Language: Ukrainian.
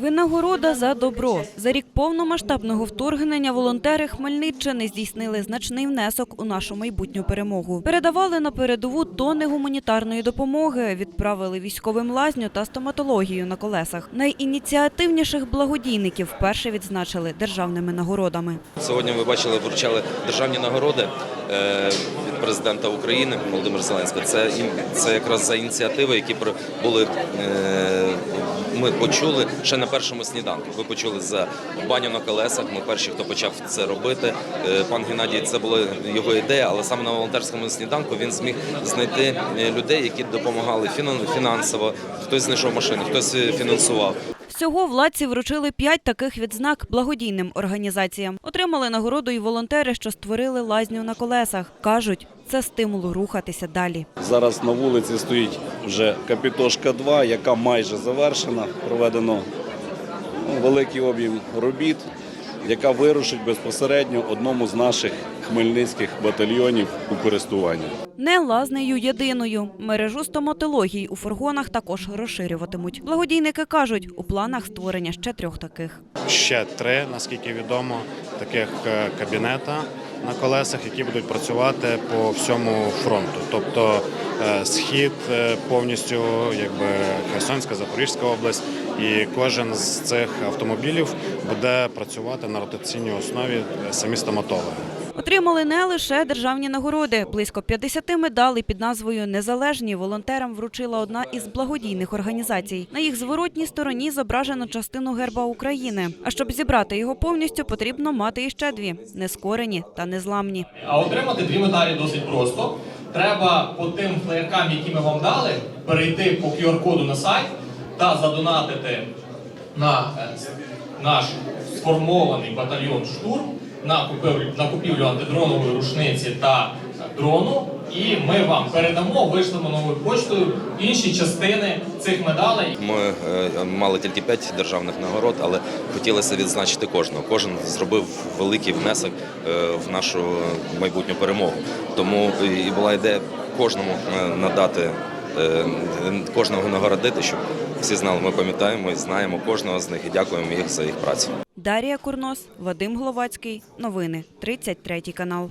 Винагорода за добро. За рік повномасштабного вторгнення волонтери Хмельниччини здійснили значний внесок у нашу майбутню перемогу. Передавали на передову тони гуманітарної допомоги, відправили військовим лазню та стоматологію на колесах. Найініціативніших благодійників вперше відзначили державними нагородами. Сьогодні ви бачили, вручали державні нагороди е, від президента України Володимира Зеленського. Це це якраз за ініціативи, які були е, ми почули ще на першому сніданку. Ви почули за баню на колесах. Ми перші, хто почав це робити. Е, Пан Геннадій, це була його ідея, але саме на волонтерському сніданку він зміг знайти е, людей, які допомагали фінансово. Хтось знайшов машину, хтось е, фінансував. Всього владці вручили п'ять таких відзнак благодійним організаціям. Отримали нагороду і волонтери, що створили лазню на колесах. Кажуть, це стимул рухатися далі. Зараз на вулиці стоїть вже Капітошка 2, яка майже завершена. Проведено ну, великий об'єм робіт, яка вирушить безпосередньо одному з наших хмельницьких батальйонів у користування. Не лазнею єдиною. Мережу стоматологій у фургонах також розширюватимуть. Благодійники кажуть, у планах створення ще трьох таких. ще три, наскільки відомо, таких е, кабінета на колесах, які будуть працювати по всьому фронту. Тобто е, схід е, повністю, якби Херсонська, Запорізька область, і кожен з цих автомобілів буде працювати на ротаційній основі е, самі стоматологи. Отримали не лише державні нагороди. Близько 50 медалей під назвою Незалежні волонтерам вручила одна із благодійних організацій. На їх зворотній стороні зображено частину герба України. А щоб зібрати його повністю, потрібно мати іще дві нескорені та незламні. А отримати дві медалі досить просто. Треба по тим флеєркам, які ми вам дали, перейти по QR-коду на сайт та задонатити на е, наш сформований батальйон штурм на купівлю, на купівлю антидронової рушниці та дрону. І ми вам передамо, вишлемо новою почтою інші частини цих медалей. Ми е, мали тільки п'ять державних нагород, але хотілося відзначити кожного. Кожен зробив великий внесок е, в нашу майбутню перемогу. Тому і була ідея кожному е, надати. е, Кожного нагородити, щоб всі знали, ми пам'ятаємо і знаємо кожного з них і дякуємо їх за їх працю. Дарія Курнос, Вадим Гловацький. Новини 33 канал.